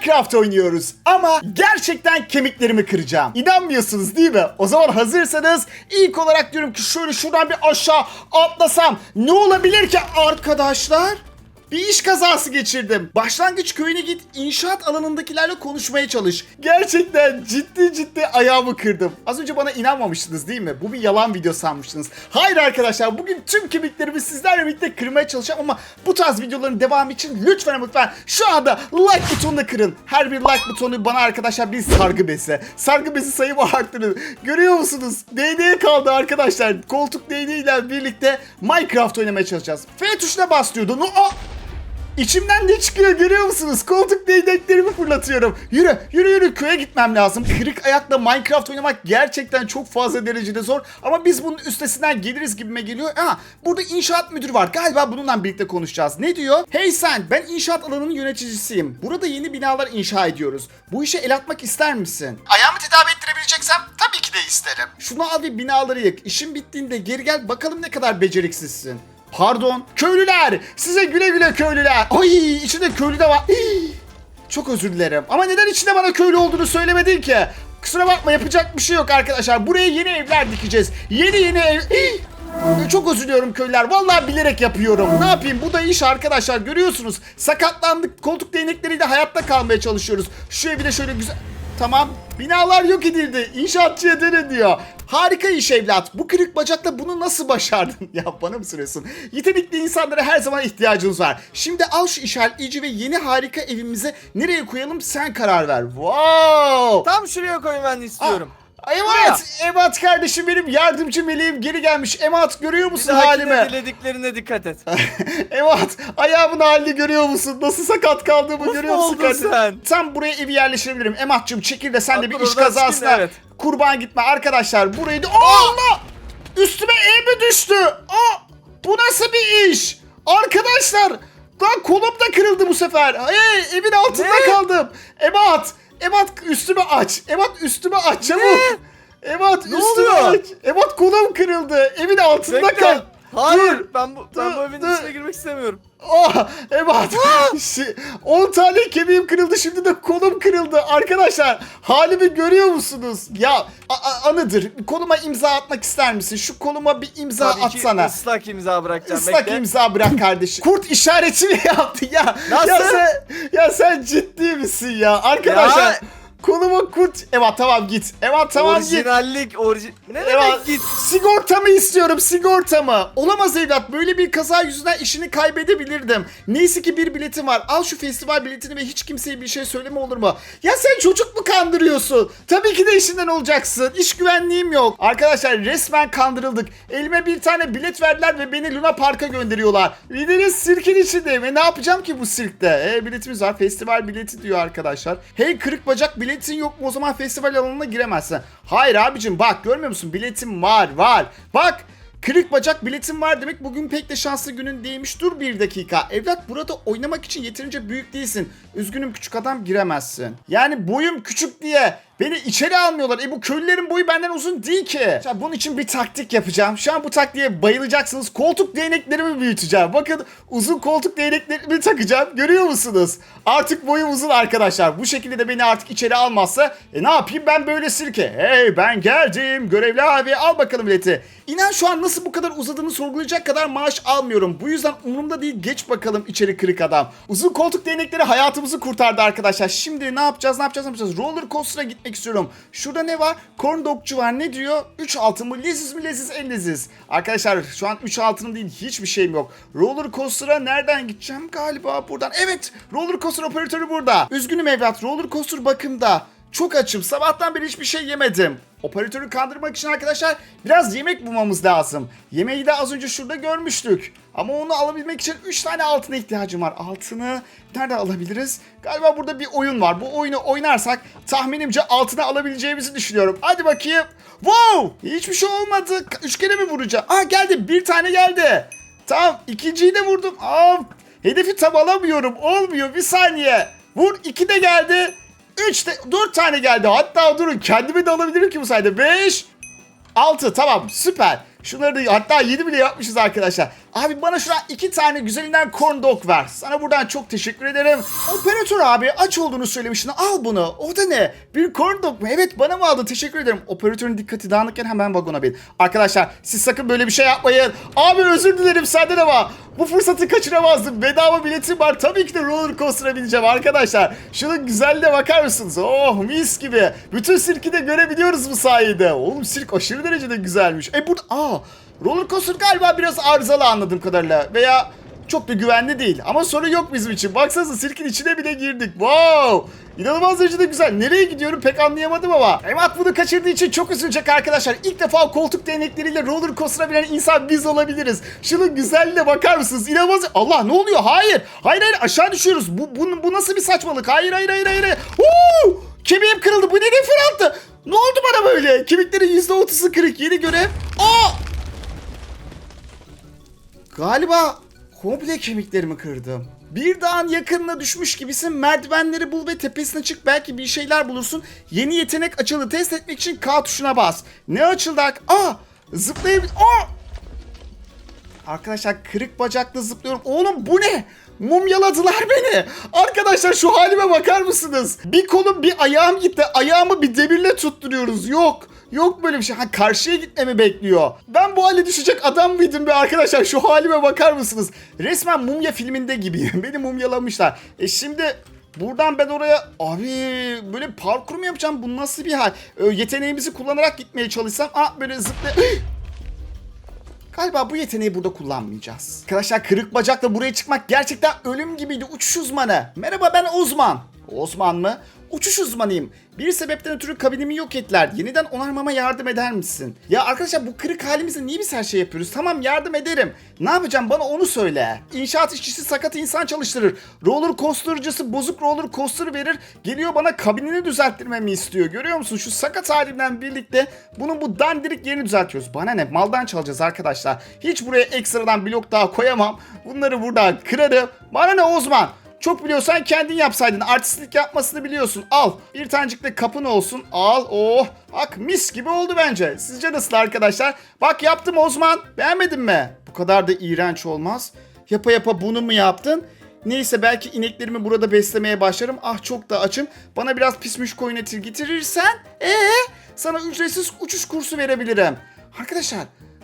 Minecraft oynuyoruz ama gerçekten kemiklerimi kıracağım. İnanmıyorsunuz değil mi? O zaman hazırsanız ilk olarak diyorum ki şöyle şuradan bir aşağı atlasam ne olabilir ki arkadaşlar? Bir iş kazası geçirdim. Başlangıç köyüne git, inşaat alanındakilerle konuşmaya çalış. Gerçekten ciddi ciddi ayağımı kırdım. Az önce bana inanmamıştınız değil mi? Bu bir yalan video sanmıştınız. Hayır arkadaşlar, bugün tüm kemiklerimi sizlerle birlikte kırmaya çalışacağım ama bu tarz videoların devamı için lütfen lütfen şu anda like butonunu kırın. Her bir like butonu bana arkadaşlar bir sargı bezi. Sargı bezi sayımı arttırın. Görüyor musunuz? DNA'ya kaldı arkadaşlar. Koltuk DNA ile birlikte Minecraft oynamaya çalışacağız. F tuşuna bas Aa! İçimden ne çıkıyor görüyor musunuz? Koltuk değneklerimi fırlatıyorum. Yürü, yürü, yürü. Köye gitmem lazım. Kırık ayakla Minecraft oynamak gerçekten çok fazla derecede zor. Ama biz bunun üstesinden geliriz gibime geliyor. Ha, burada inşaat müdürü var. Galiba bununla birlikte konuşacağız. Ne diyor? Hey sen, ben inşaat alanının yöneticisiyim. Burada yeni binalar inşa ediyoruz. Bu işe el atmak ister misin? Ayağımı tedavi ettirebileceksem tabii ki de isterim. Şunu al ve binaları yık. İşin bittiğinde geri gel bakalım ne kadar beceriksizsin. Pardon. Köylüler. Size güle güle köylüler. Ay içinde köylü de var. Hii. Çok özür dilerim. Ama neden içinde bana köylü olduğunu söylemedin ki? Kusura bakma yapacak bir şey yok arkadaşlar. Buraya yeni evler dikeceğiz. Yeni yeni ev... Hii. Çok özür diliyorum köylüler. Vallahi bilerek yapıyorum. Ne yapayım? Bu da iş arkadaşlar. Görüyorsunuz. Sakatlandık. Koltuk değnekleriyle hayatta kalmaya çalışıyoruz. Şu evi de şöyle güzel... Tamam. Binalar yok edildi. İnşaatçıya dene diyor. Harika iş evlat. Bu kırık bacakla bunu nasıl başardın? ya bana mı soruyorsun? Yetenekli insanlara her zaman ihtiyacımız var. Şimdi al şu işaretleyici ve yeni harika evimizi nereye koyalım sen karar ver. Wow! Tam şuraya koy ben istiyorum. Evet, Emat kardeşim benim yardımcı meleğim geri gelmiş. Emat görüyor musun halimi? dilediklerine dikkat et. Emat ayağımın halini görüyor musun? Nasıl sakat kaldığımı Uf, görüyor musun oldun kardeşim? sen. Tam buraya evi yerleştirebilirim. Emat'cığım çekil de sen de bir iş oradan kazasına çıkayım, evet. kurban gitme. Arkadaşlar burayı da... Allah! Üstüme ev mi düştü? Aa! Bu nasıl bir iş? Arkadaşlar! Lan kolum da kırıldı bu sefer. Hey, evin altında Ne? kaldım. Emat! Emat üstümü aç. Emat üstümü aç çabuk. Ne üstümü oluyor? aç. Emat kolum kırıldı. Evin altında Bekle. kal. Hayır Dur. ben bu, ben bu evin dur. içine girmek istemiyorum. Oh. Şi- 10 tane kemiğim kırıldı şimdi de kolum kırıldı. Arkadaşlar halimi görüyor musunuz? Ya anıdır. Koluma imza atmak ister misin? Şu koluma bir imza Tabii atsana. ki ıslak imza bırakacağım. Islak Bekle. imza bırak kardeşim. Kurt işareti mi yaptı ya? Nasıl? Ya sen, ya sen ciddi misin ya? Arkadaşlar Ya. Koluma kurt... Evet tamam git. Evet tamam git. Orijinallik orijin... Ne demek git? Sigortamı istiyorum sigortamı. Olamaz evlat böyle bir kaza yüzünden işini kaybedebilirdim. Neyse ki bir biletim var. Al şu festival biletini ve hiç kimseye bir şey söyleme olur mu? Ya sen çocuk mu kandırıyorsun? Tabii ki de işinden olacaksın. İş güvenliğim yok. Arkadaşlar resmen kandırıldık. Elime bir tane bilet verdiler ve beni Luna Park'a gönderiyorlar. Bildiğiniz sirkin içindeyim. E ne yapacağım ki bu sirkte? E biletimiz var. Festival bileti diyor arkadaşlar. Hey kırık bacak biletin yok mu? O zaman festival alanına giremezsin. Hayır abicim bak görmüyor musun? Biletim var var. Bak Kırık bacak biletim var demek bugün pek de şanslı günün değilmiş. Dur bir dakika. Evlat burada oynamak için yeterince büyük değilsin. Üzgünüm küçük adam giremezsin. Yani boyum küçük diye beni içeri almıyorlar. E bu köylülerin boyu benden uzun değil ki. Ya bunun için bir taktik yapacağım. Şu an bu taktiğe bayılacaksınız. Koltuk değneklerimi büyüteceğim. Bakın uzun koltuk değneklerimi takacağım. Görüyor musunuz? Artık boyum uzun arkadaşlar. Bu şekilde de beni artık içeri almazsa e ne yapayım ben böyle sirke. Hey ben geldim. Görevli abi al bakalım bileti. İnan şu an nasıl bu kadar uzadığını sorgulayacak kadar maaş almıyorum. Bu yüzden umurumda değil. Geç bakalım içeri kırık adam. Uzun koltuk değnekleri hayatımızı kurtardı arkadaşlar. Şimdi ne yapacağız ne yapacağız ne yapacağız? Roller coaster'a gitmek istiyorum. Şurada ne var? Corn dogcu var. Ne diyor? 3 altın mı? Leziz mi leziz en leziz. Arkadaşlar şu an 3 altınım değil. Hiçbir şeyim yok. Roller coaster'a nereden gideceğim? Galiba buradan. Evet. Roller coaster operatörü burada. Üzgünüm evlat. Roller coaster bakımda. Çok açım. Sabahtan beri hiçbir şey yemedim. Operatörü kandırmak için arkadaşlar biraz yemek bulmamız lazım. Yemeği de az önce şurada görmüştük. Ama onu alabilmek için 3 tane altına ihtiyacım var. Altını nerede alabiliriz? Galiba burada bir oyun var. Bu oyunu oynarsak tahminimce altına alabileceğimizi düşünüyorum. Hadi bakayım. Wow! Hiçbir şey olmadı. Üç kere mi vuracağım? Aa geldi. Bir tane geldi. Tamam. ikinciyi de vurdum. Aa, hedefi tam alamıyorum. Olmuyor. Bir saniye. Vur. iki de geldi. 3 de 4 tane geldi. Hatta durun kendimi de alabilirim ki bu sayede. 5 6 tamam süper. Şunları da hatta 7 bile yapmışız arkadaşlar. Abi bana şuradan iki tane güzelinden corn dog ver. Sana buradan çok teşekkür ederim. Operatör abi aç olduğunu söylemiştin. Al bunu. O da ne? Bir corn dog mu? Evet bana mı aldın? Teşekkür ederim. Operatörün dikkati dağınıkken hemen vagona bin. Arkadaşlar siz sakın böyle bir şey yapmayın. Abi özür dilerim senden ama bu fırsatı kaçıramazdım. Bedava biletim var. Tabii ki de roller coaster'a bineceğim arkadaşlar. Şunun güzelliğine bakar mısınız? Oh mis gibi. Bütün sirki de görebiliyoruz bu sayede. Oğlum sirk aşırı derecede güzelmiş. E burada... Aa roller coaster galiba biraz arızalı anladığım kadarıyla. Veya çok da güvenli değil. Ama sorun yok bizim için. Baksanıza sirkin içine bile girdik. Wow! İnanılmaz derecede güzel. Nereye gidiyorum pek anlayamadım ama. Emat bunu kaçırdığı için çok üzülecek arkadaşlar. İlk defa koltuk değnekleriyle roller coaster'a binen insan biz olabiliriz. Şunun güzelliğine bakar mısınız? İnanılmaz. Allah ne oluyor? Hayır. Hayır hayır aşağı düşüyoruz. Bu, bu, bu nasıl bir saçmalık? Hayır hayır hayır hayır. Huu! Kemiğim kırıldı. Bu neden fırlattı? Ne oldu bana böyle? Kemiklerin %30'u kırık. Yeni görev. Aa! Galiba komple kemiklerimi kırdım. Bir dağın yakınına düşmüş gibisin. Merdivenleri bul ve tepesine çık. Belki bir şeyler bulursun. Yeni yetenek açıldı. Test etmek için K tuşuna bas. Ne açıldı? Aa! Zıplayabilir... Aa! Arkadaşlar kırık bacakla zıplıyorum. Oğlum bu ne? Mumyaladılar beni. Arkadaşlar şu halime bakar mısınız? Bir kolum bir ayağım gitti. Ayağımı bir demirle tutturuyoruz. Yok. Yok böyle bir şey. Ha karşıya gitmemi bekliyor. Ben bu hale düşecek adam mıydım be arkadaşlar? Şu halime bakar mısınız? Resmen mumya filminde gibiyim. Beni mumyalamışlar. E şimdi Buradan ben oraya abi böyle parkur mu yapacağım? Bu nasıl bir hal? Ee, yeteneğimizi kullanarak gitmeye çalışsam ah böyle zıplay... Galiba bu yeteneği burada kullanmayacağız. Arkadaşlar kırık bacakla buraya çıkmak gerçekten ölüm gibiydi. Uçuş uzmanı. Merhaba ben Osman. Osman mı? Uçuş uzmanıyım. Bir sebepten ötürü kabinimi yok ettiler. Yeniden onarmama yardım eder misin? Ya arkadaşlar bu kırık halimizde niye biz her şey yapıyoruz? Tamam yardım ederim. Ne yapacağım bana onu söyle. İnşaat işçisi sakat insan çalıştırır. Roller coastercısı bozuk roller coaster verir. Geliyor bana kabinini düzelttirmemi istiyor. Görüyor musun? Şu sakat halimden birlikte bunun bu dandirik yerini düzeltiyoruz. Bana ne? Maldan çalacağız arkadaşlar. Hiç buraya ekstradan blok daha koyamam. Bunları buradan kırarım. Bana ne Osman? Çok biliyorsan kendin yapsaydın. Artistlik yapmasını biliyorsun. Al. Bir tanecik de kapın olsun. Al. Oh. Bak mis gibi oldu bence. Sizce nasıl arkadaşlar? Bak yaptım Osman. Beğenmedin mi? Bu kadar da iğrenç olmaz. Yapa yapa bunu mu yaptın? Neyse belki ineklerimi burada beslemeye başlarım. Ah çok da açım. Bana biraz pismiş koyun eti getirirsen. Ee, sana ücretsiz uçuş kursu verebilirim. Arkadaşlar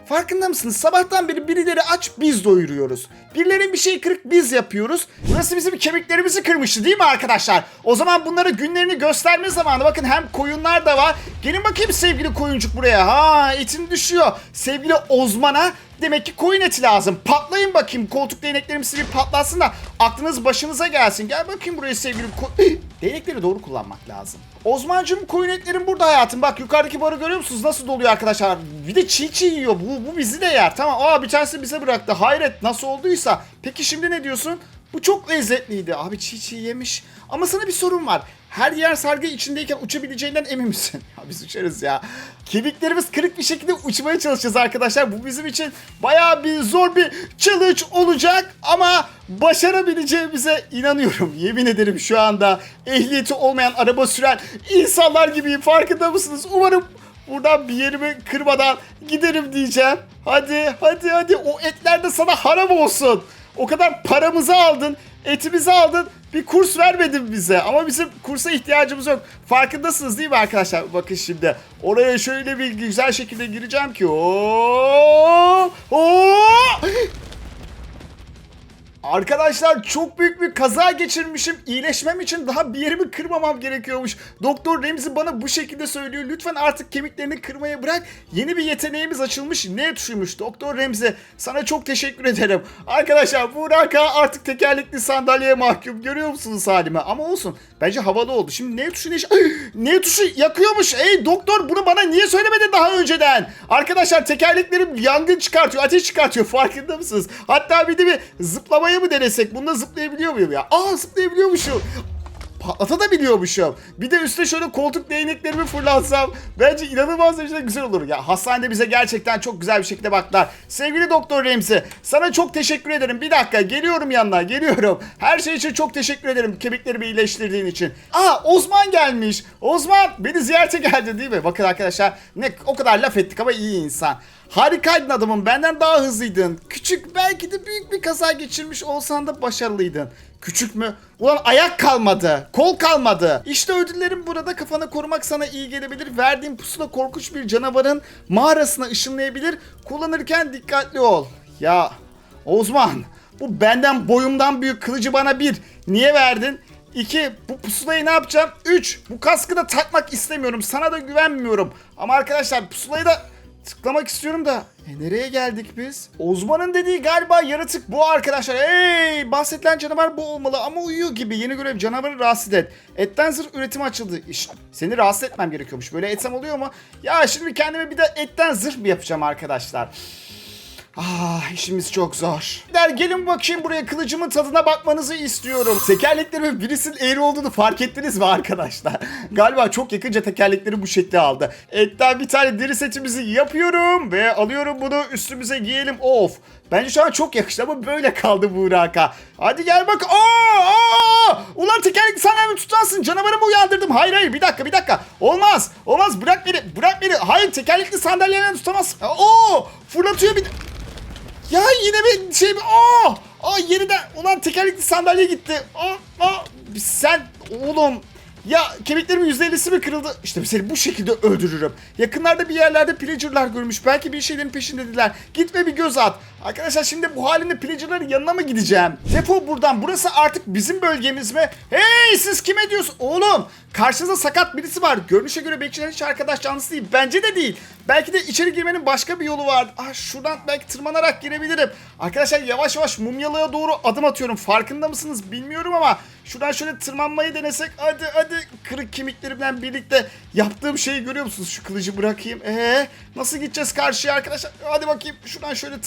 Farkında mısınız? Sabahtan beri birileri aç biz doyuruyoruz. Birilerinin bir şey kırık biz yapıyoruz. Burası bizim kemiklerimizi kırmıştı değil mi arkadaşlar? O zaman bunlara günlerini gösterme zamanı. Bakın hem koyunlar da var. Gelin bakayım sevgili koyuncuk buraya. Ha etin düşüyor. Sevgili Ozman'a demek ki koyun eti lazım. Patlayın bakayım. Koltuk değneklerimizi bir patlatsın da aklınız başınıza gelsin. Gel bakayım buraya sevgili ko- Değnekleri doğru kullanmak lazım. Ozmancığım koyun etlerim burada hayatım. Bak yukarıdaki barı görüyor musunuz? Nasıl doluyor arkadaşlar? Bir de çiğ çiğ yiyor. Bu, bu bizi de yer. Tamam. Aa bir tanesi bize bıraktı. Hayret nasıl olduysa. Peki şimdi ne diyorsun? Bu çok lezzetliydi. Abi çiğ çiğ yemiş. Ama sana bir sorun var. Her yer sargı içindeyken uçabileceğinden emin misin? Ya biz uçarız ya. Kemiklerimiz kırık bir şekilde uçmaya çalışacağız arkadaşlar. Bu bizim için bayağı bir zor bir challenge olacak. Ama başarabileceğimize inanıyorum. Yemin ederim şu anda ehliyeti olmayan araba süren insanlar gibiyim. Farkında mısınız? Umarım Buradan bir yerimi kırmadan giderim diyeceğim. Hadi hadi hadi o etler de sana haram olsun. O kadar paramızı aldın, etimizi aldın. Bir kurs vermedin bize ama bizim kursa ihtiyacımız yok. Farkındasınız değil mi arkadaşlar? Bakın şimdi oraya şöyle bir güzel şekilde gireceğim ki. Oo! Oo! Arkadaşlar çok büyük bir kaza geçirmişim. İyileşmem için daha bir yerimi kırmamam gerekiyormuş. Doktor Remzi bana bu şekilde söylüyor. Lütfen artık kemiklerini kırmaya bırak. Yeni bir yeteneğimiz açılmış. Ne tuşuymuş? Doktor Remzi sana çok teşekkür ederim. Arkadaşlar Buraka artık tekerlekli sandalyeye mahkum. Görüyor musunuz halimi? Ama olsun. Bence havalı oldu. Şimdi ne tuşu ne Ne tuşu yakıyormuş. Ey doktor bunu bana niye söylemedin daha önceden? Arkadaşlar tekerleklerim yangın çıkartıyor. Ateş çıkartıyor. Farkında mısınız? Hatta bir de bir zıplamayı mı denesek? Bunda zıplayabiliyor muyum ya? Aa zıplayabiliyormuşum. Patlatabiliyormuşum. Bir de üstüne şöyle koltuk değneklerimi fırlatsam bence inanılmaz derecede güzel olur. Ya hastanede bize gerçekten çok güzel bir şekilde baktılar. Sevgili Doktor Remzi sana çok teşekkür ederim. Bir dakika geliyorum yanına geliyorum. Her şey için çok teşekkür ederim kemiklerimi iyileştirdiğin için. Aa Osman gelmiş. Osman beni ziyarete geldi değil mi? Bakın arkadaşlar ne o kadar laf ettik ama iyi insan. Harikaydın adamım. Benden daha hızlıydın. Küçük belki de büyük bir kaza geçirmiş olsan da başarılıydın. Küçük mü? Ulan ayak kalmadı. Kol kalmadı. İşte ödüllerim burada kafanı korumak sana iyi gelebilir. Verdiğim pusula korkunç bir canavarın mağarasına ışınlayabilir. Kullanırken dikkatli ol. Ya Osman bu benden boyumdan büyük kılıcı bana bir. Niye verdin? 2. Bu pusulayı ne yapacağım? 3. Bu kaskı da takmak istemiyorum. Sana da güvenmiyorum. Ama arkadaşlar pusulayı da tıklamak istiyorum da. E nereye geldik biz? Osman'ın dediği galiba yaratık bu arkadaşlar. Hey bahsedilen canavar bu olmalı ama uyuyor gibi. Yeni görev canavarı rahatsız et. Etten zırh üretimi açıldı. İşte seni rahatsız etmem gerekiyormuş. Böyle etsem oluyor mu? Ya şimdi kendime bir de etten zırh mı yapacağım arkadaşlar? Ah işimiz çok zor. Der gelin bakayım buraya kılıcımın tadına bakmanızı istiyorum. Tekerleklerimin birisinin eğri olduğunu fark ettiniz mi arkadaşlar? Galiba çok yakınca tekerlekleri bu şekli aldı. Etten bir tane deri setimizi yapıyorum ve alıyorum bunu üstümüze giyelim. Of. Bence şu an çok yakıştı ama böyle kaldı Burak'a. Hadi gel bak. Aa, aa! Ulan tekerlekli sandalye tutarsın. Canavarımı uyandırdım. Hayır hayır bir dakika bir dakika. Olmaz. Olmaz bırak beni. Bırak beni. Hayır tekerlekli sandalyeyle tutamaz. Oo! Fırlatıyor bir. Ya yine bir şey aa aa yeniden ulan tekerlekli sandalye gitti. Aa, aa sen oğlum ya kemiklerimin %50'si mi kırıldı? İşte seni bu şekilde öldürürüm. Yakınlarda bir yerlerde pillager'lar görmüş. Belki bir şeylerin peşindediler. Git ve bir göz at. Arkadaşlar şimdi bu halinde pillager'ların yanına mı gideceğim? Defol buradan. Burası artık bizim bölgemiz mi? Hey siz kime diyorsun? Oğlum karşınızda sakat birisi var. Görünüşe göre bekçilerin hiç arkadaş canlısı değil. Bence de değil. Belki de içeri girmenin başka bir yolu var. Ah şuradan belki tırmanarak girebilirim. Arkadaşlar yavaş yavaş mumyalığa doğru adım atıyorum. Farkında mısınız bilmiyorum ama şuradan şöyle tırmanmayı denesek. Hadi hadi kırık kemiklerimle birlikte yaptığım şeyi görüyor musunuz? Şu kılıcı bırakayım. Ee nasıl gideceğiz karşıya arkadaşlar? Hadi bakayım şuradan şöyle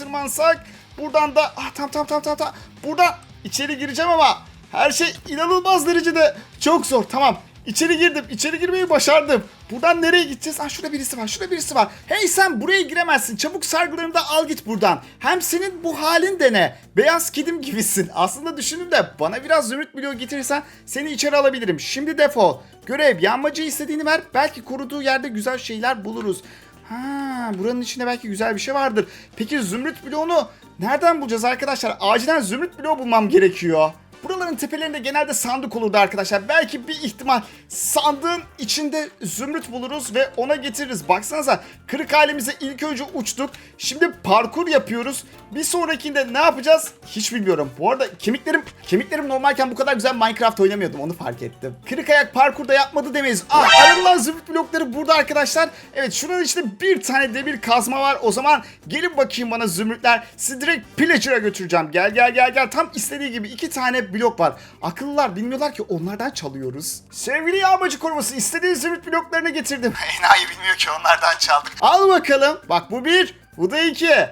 tırmansak. Buradan da ah tam tam tam tam tam. Buradan içeri gireceğim ama her şey inanılmaz derecede çok zor. Tamam. İçeri girdim. İçeri girmeyi başardım. Buradan nereye gideceğiz? Ah şurada birisi var. Şurada birisi var. Hey sen buraya giremezsin. Çabuk sargılarını da al git buradan. Hem senin bu halin de ne? Beyaz kedim gibisin. Aslında düşünün de bana biraz zümrüt bloğu getirirsen seni içeri alabilirim. Şimdi defol. Görev yanmacı istediğini ver. Belki koruduğu yerde güzel şeyler buluruz. Ha, buranın içinde belki güzel bir şey vardır. Peki zümrüt bloğunu nereden bulacağız arkadaşlar? Acilen zümrüt bloğu bulmam gerekiyor. Buraların tepelerinde genelde sandık olurdu arkadaşlar. Belki bir ihtimal sandığın içinde zümrüt buluruz ve ona getiririz. Baksanıza kırık halimize ilk önce uçtuk. Şimdi parkur yapıyoruz. Bir sonrakinde ne yapacağız? Hiç bilmiyorum. Bu arada kemiklerim kemiklerim normalken bu kadar güzel Minecraft oynamıyordum. Onu fark ettim. Kırık ayak parkurda yapmadı demeyiz. Ah aranılan zümrüt blokları burada arkadaşlar. Evet şunun içinde bir tane demir kazma var. O zaman gelin bakayım bana zümrütler. Sizi direkt pillager'a götüreceğim. Gel gel gel gel. Tam istediği gibi iki tane blok var. Akıllılar bilmiyorlar ki onlardan çalıyoruz. Sevgili yağmacı koruması istediğin zümrüt bloklarını getirdim. Enayi bilmiyor ki onlardan çaldık. Al bakalım. Bak bu bir. Bu da iki.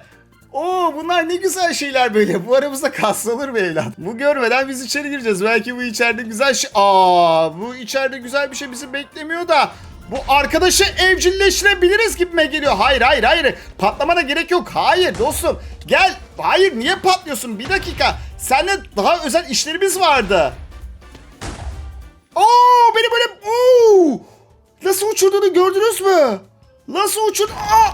Oo bunlar ne güzel şeyler böyle. Bu aramızda kaslanır mı evlat? Bu görmeden biz içeri gireceğiz. Belki bu içeride güzel şey... Aa bu içeride güzel bir şey bizi beklemiyor da. Bu arkadaşı evcilleştirebiliriz gibime geliyor. Hayır hayır hayır. Patlamana gerek yok. Hayır dostum. Gel. Hayır niye patlıyorsun? Bir dakika. Seninle daha özel işlerimiz vardı. Oo beni böyle... Oo! Nasıl uçurduğunu gördünüz mü? Nasıl uçur... Aa!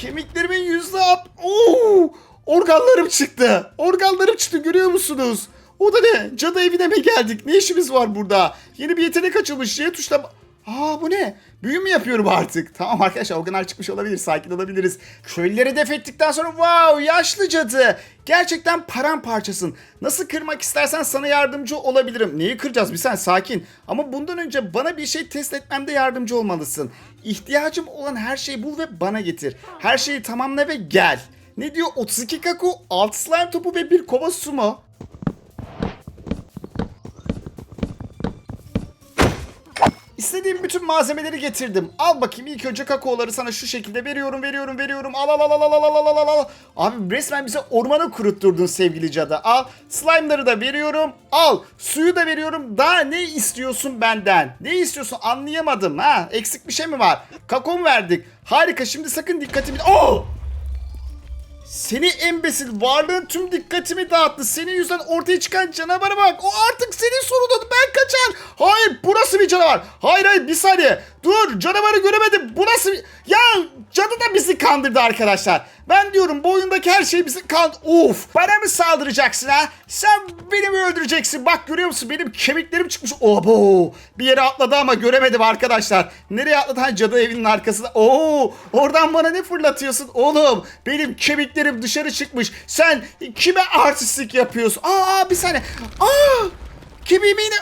Kemiklerimin yüzde at... Oo! Organlarım çıktı. Organlarım çıktı görüyor musunuz? O da ne? Cadı evine mi geldik? Ne işimiz var burada? Yeni bir yetenek açılmış. Y tuşla... Aa bu ne? Büyü mü yapıyorum artık? Tamam arkadaşlar organlar çıkmış olabilir. Sakin olabiliriz. Köylüleri def ettikten sonra wow yaşlı cadı. Gerçekten paramparçasın. Nasıl kırmak istersen sana yardımcı olabilirim. Neyi kıracağız bir sen sakin. Ama bundan önce bana bir şey test etmemde yardımcı olmalısın. İhtiyacım olan her şeyi bul ve bana getir. Her şeyi tamamla ve gel. Ne diyor 32 kaku, 6 slime topu ve bir kova su mu? İstediğim bütün malzemeleri getirdim. Al bakayım ilk önce kakaoları sana şu şekilde veriyorum veriyorum veriyorum. Al al al al al al al al al. Abi resmen bize ormanı kurutturdun sevgili cadı. Al slime'ları da veriyorum. Al suyu da veriyorum. Daha ne istiyorsun benden? Ne istiyorsun anlayamadım ha. Eksik bir şey mi var? Kakao mu verdik? Harika şimdi sakın dikkatimi... Oh! Seni embesil varlığın tüm dikkatimi dağıttı. Senin yüzünden ortaya çıkan canavara bak. O artık senin sorunun. Ben kaçar. Hayır burası bir canavar. Hayır hayır bir saniye. Dur canavarı göremedim. Bu nasıl bir... Ya cadı da bizi kandırdı arkadaşlar. Ben diyorum bu oyundaki her şey bizi kand... Of bana mı saldıracaksın ha? Sen beni mi öldüreceksin? Bak görüyor musun benim kemiklerim çıkmış. Obo bir yere atladı ama göremedim arkadaşlar. Nereye atladı? Ha cadı evinin arkasında. Oo oradan bana ne fırlatıyorsun? Oğlum benim kemiklerim dışarı çıkmış. Sen kime artistlik yapıyorsun? Aa bir saniye. Aa kemiğimi yine...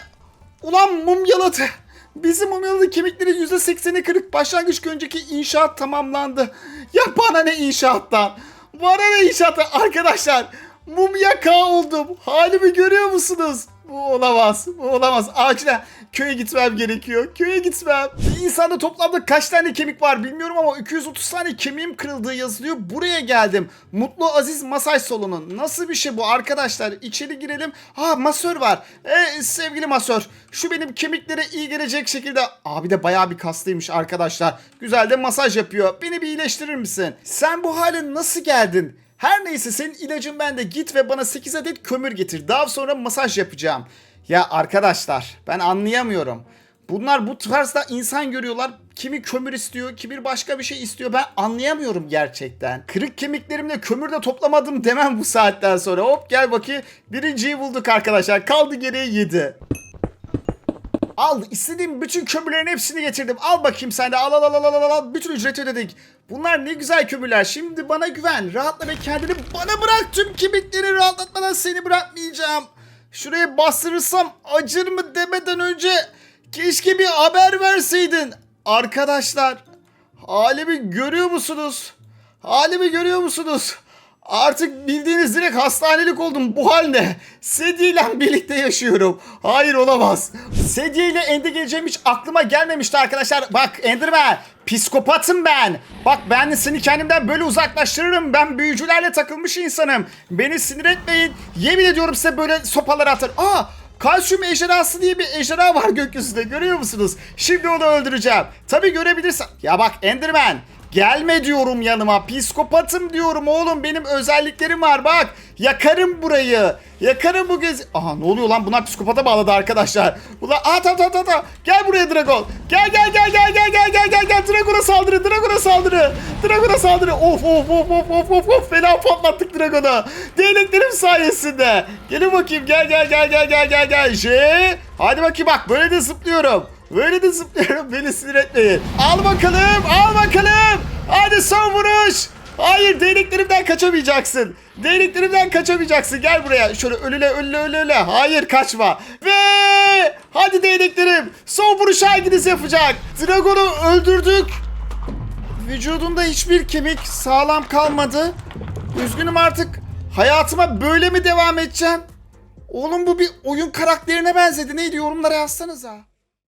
Ulan mumyaladı. Bizim mumyaladı kemiklerin %80'i kırık. Başlangıç önceki inşaat tamamlandı. Ya bana ne inşaattan? Bana ne inşaattan? Arkadaşlar mumyaka oldum. Halimi görüyor musunuz? Bu olamaz. Bu olamaz. Acilen köye gitmem gerekiyor. Köye gitmem. Bir insanda toplamda kaç tane kemik var bilmiyorum ama 230 tane kemiğim kırıldığı yazılıyor. Buraya geldim. Mutlu Aziz masaj salonu. Nasıl bir şey bu arkadaşlar? İçeri girelim. Ha masör var. Ee, sevgili masör. Şu benim kemiklere iyi gelecek şekilde. Abi de bayağı bir kaslıymış arkadaşlar. Güzel de masaj yapıyor. Beni bir iyileştirir misin? Sen bu hale nasıl geldin? Her neyse senin ilacın bende git ve bana 8 adet kömür getir. Daha sonra masaj yapacağım. Ya arkadaşlar ben anlayamıyorum. Bunlar bu tarzda insan görüyorlar. Kimi kömür istiyor, kimi başka bir şey istiyor. Ben anlayamıyorum gerçekten. Kırık kemiklerimle kömür de toplamadım demem bu saatten sonra. Hop gel bakayım. Birinciyi bulduk arkadaşlar. Kaldı geriye 7. Al istediğim bütün kömürlerin hepsini getirdim. Al bakayım sen de al al al al al al. Bütün ücreti ödedik. Bunlar ne güzel kömürler. Şimdi bana güven. Rahatla ve kendini bana bırak. Tüm kemikleri rahatlatmadan seni bırakmayacağım. Şuraya bastırırsam acır mı demeden önce keşke bir haber verseydin. Arkadaşlar halimi görüyor musunuz? Halimi görüyor musunuz? Artık bildiğiniz direkt hastanelik oldum. Bu hal ne? Sedye ile birlikte yaşıyorum. Hayır olamaz. Sedye ile Ende geleceğim hiç aklıma gelmemişti arkadaşlar. Bak Enderman psikopatım ben. Bak ben seni kendimden böyle uzaklaştırırım. Ben büyücülerle takılmış insanım. Beni sinir etmeyin. Yemin ediyorum size böyle sopalar atar. Aa Kalsiyum ejderhası diye bir ejderha var gökyüzünde görüyor musunuz? Şimdi onu öldüreceğim. Tabi görebilirsen. Ya bak Enderman gelme diyorum yanıma. Psikopatım diyorum oğlum benim özelliklerim var bak. Yakarım burayı. Yakarım bu gezi. Aha ne oluyor lan bunlar psikopata bağladı arkadaşlar. Bunlar aa tamam tamam tamam. Gel buraya Dragon. Gel gel gel gel gel gel gel gel gel. Dragon'a saldırı Dragon'a saldırı. Dragon'a saldırı. Of of of of of of of. Fena patlattık Dragon'a. Değneklerim sayesinde. Gelin bakayım gel gel gel gel gel gel gel. J. Hadi bakayım bak böyle de zıplıyorum. Böyle de zıplıyorum beni sinir etmeyin. Al bakalım al bakalım. Hadi son vuruş. Hayır değneklerimden kaçamayacaksın. Değneklerimden kaçamayacaksın. Gel buraya. Şöyle ölüle ölüle ölüle. Hayır kaçma. Ve hadi değneklerim. Son vuruş hanginiz yapacak? Dragon'u öldürdük. Vücudunda hiçbir kemik sağlam kalmadı. Üzgünüm artık. Hayatıma böyle mi devam edeceğim? Oğlum bu bir oyun karakterine benzedi. Neydi yorumlara yazsanıza.